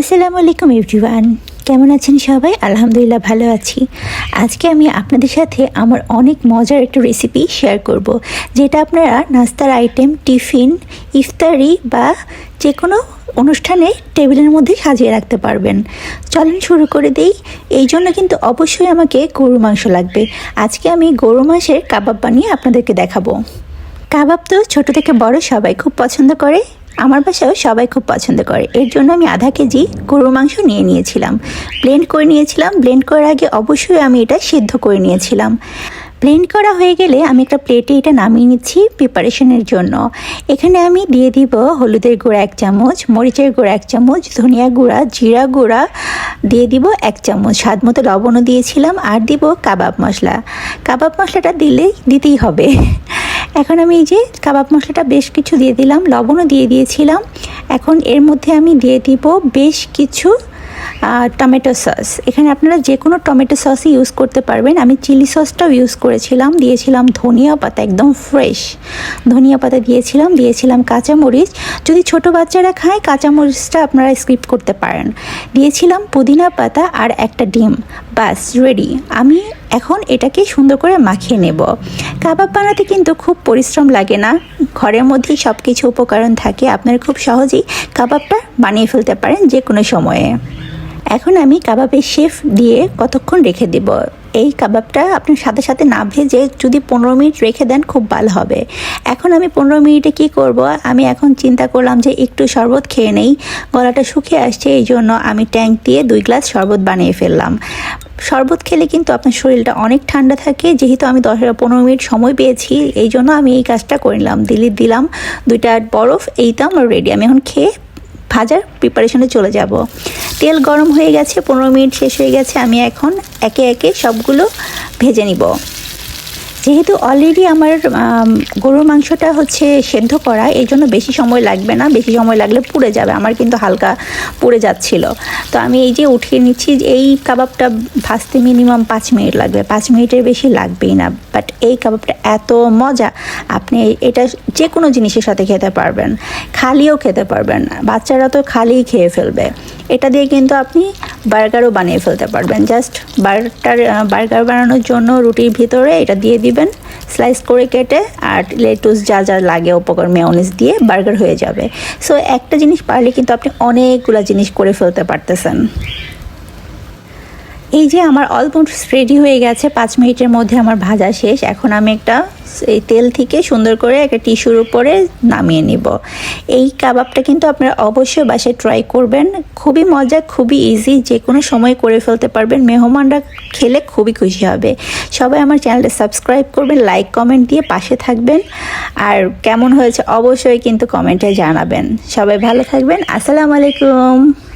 আসসালামু আলাইকুম এভরিওয়ান। কেমন আছেন সবাই? আলহামদুলিল্লাহ ভালো আছি। আজকে আমি আপনাদের সাথে আমার অনেক মজার একটা রেসিপি শেয়ার করব, যেটা আপনারা নাস্তার আইটেম টিফিন ইফতারি বা যে কোনো অনুষ্ঠানে টেবিলের মধ্যে সাজিয়ে রাখতে পারবেন। চলেন শুরু করে দিই। এই জন্য কিন্তু অবশ্যই আমাকে গরু মাংস লাগবে। আজকে আমি গরু মাংসের কাবাব বানিয়ে আপনাদেরকে দেখাবো। কাবাব তো ছোট থেকে বড় সবাই খুব পছন্দ করে। আমার বাসায়ও সবাই খুব পছন্দ করে। এর জন্য আমি আধা কেজি গরুর মাংস নিয়ে নিয়েছিলাম। ব্লেন্ড করে নিয়েছিলাম। ব্লেন্ড করার আগে অবশ্যই আমি এটা সিদ্ধ করে নিয়েছিলাম। ব্লেন্ড করা হয়ে গেলে আমি একটা প্লেটে এটা নামিয়ে নিচ্ছি প্রিপারেশনের জন্য। এখানে আমি দিয়ে দিব হলুদের গুঁড়া এক চামচ, মরিচের গুঁড়া এক চামচ, ধনিয়া গুঁড়া, জিরা গুঁড়া দিয়ে দিব এক চামচ। স্বাদ মতো লবণও দিয়েছিলাম আর দিব কাবাব মশলা। কাবাব মশলাটা দিলেই দিতেই হবে। এখন আমি এই যে কাবাব মশলাটা বেশ কিছু দিয়ে দিলাম, লবণও দিয়ে দিয়েছিলাম। এখন এর মধ্যে আমি দিয়ে দিব বেশ কিছু টমেটো সস। এখানে আপনারা যে কোনো টমেটো সসই ইউজ করতে পারবেন। আমি চিলি সসটাও ইউজ করেছিলাম। দিয়েছিলাম ধনিয়া পাতা একদম ফ্রেশ ধনিয়া পাতা দিয়েছিলাম। দিয়েছিলাম কাঁচামরিচ। যদি ছোট বাচ্চারা খায়, কাঁচামরিচটা আপনারা স্কিপ করতে পারেন। দিয়েছিলাম পুদিনা পাতা আর একটা ডিম। বাস রেডি আমি এখন এটাকে সুন্দর করে মাখিয়ে নেব। কাবাব বানাতে কিন্তু খুব পরিশ্রম লাগে না। ঘরের মধ্যেই সব কিছু উপকরণ থাকে। আপনারা খুব সহজেই কাবাবটা বানিয়ে ফেলতে পারেন যে কোনো সময়ে। এখন আমি কাবাবের শেফ দিয়ে কতক্ষণ রেখে দেব? এই কাবাবটা আপনার সাথে সাথে না ভেজে যদি পনেরো মিনিট রেখে দেন, খুব ভালো হবে। এখন আমি পনেরো মিনিটে কি করব? আমি এখন চিন্তা করলাম যে একটু শরবত খেয়ে নেই। গলাটা শুকিয়ে আসছে, এই জন্য আমি ট্যাঙ্ক দিয়ে দুই গ্লাস শরবত বানিয়ে ফেললাম। শরবত খেলে কিন্তু আপনার শরীরটা অনেক ঠান্ডা থাকে। যেহেতু আমি দশ পনেরো মিনিট সময় পেয়েছি, এই জন্য আমি এই কাজটা করে নিলাম। দিল্লি দিলাম দুইটা বরফ, এইটা আমার রেডি আমি এখন খেয়ে ভাজার প্রিপারেশনে চলে যাব। তেল গরম হয়ে গেছে, পনেরো মিনিট শেষ হয়ে গেছে, আমি এখন একে একে সবগুলো ভেজে নিব। যেহেতু অলরেডি আমার গরুর মাংসটা হচ্ছে সেদ্ধ করা, এই জন্য বেশি সময় লাগবে না, বেশি সময় লাগলে পুড়ে যাবে, আমার কিন্তু হালকা পুড়ে যাচ্ছিল। তো আমি এই যে উঠিয়ে নিচ্ছি, এই কাবাবটা ভাজতে মিনিমাম পাঁচ মিনিট লাগবে, পাঁচ মিনিটের বেশি লাগবেই না বাট এই কাবাবটা এত মজা, আপনি এটা যে কোনো জিনিসের সাথে খেতে পারবেন, খালিও খেতে পারবেন বাচ্চারা তো খালিই খেয়ে ফেলবে। এটা দিয়ে কিন্তু আপনি বার্গারও বানিয়ে ফেলতে পারবেন। জাস্ট বার্গার বার্গার বানানোর জন্য রুটির ভিতরে এটা দিয়ে দিবেন, স্লাইস করে কেটে আর লেটুস যা যা লাগে উপকরণ মেয়নিস দিয়ে বার্গার হয়ে যাবে। সো একটা জিনিস পারলে কিন্তু আপনি অনেকগুলো জিনিস করে ফেলতে পারতেছেন। এই যে আমার অলমোস্ট রেডি হয়ে গেছে, পাঁচ মিনিটের মধ্যে আমার ভাজা শেষ। এখন আমি একটা এই তেল থেকে সুন্দর করে একটা টিস্যুর উপরে নামিয়ে নিব। এই কাবাবটা কিন্তু আপনারা অবশ্যই বাসায় ট্রাই করবেন। খুবই মজা খুবই ইজি যে কোনো সময় করে ফেলতে পারবেন। মেহমানরা খেলে খুবই খুশি হবে। সবাই আমার চ্যানেলটা সাবস্ক্রাইব করবেন লাইক কমেন্ট দিয়ে পাশে থাকবেন। আর কেমন হয়েছে অবশ্যই কিন্তু কমেন্টে জানাবেন। সবাই ভালো থাকবেন। আসসালামু আলাইকুম।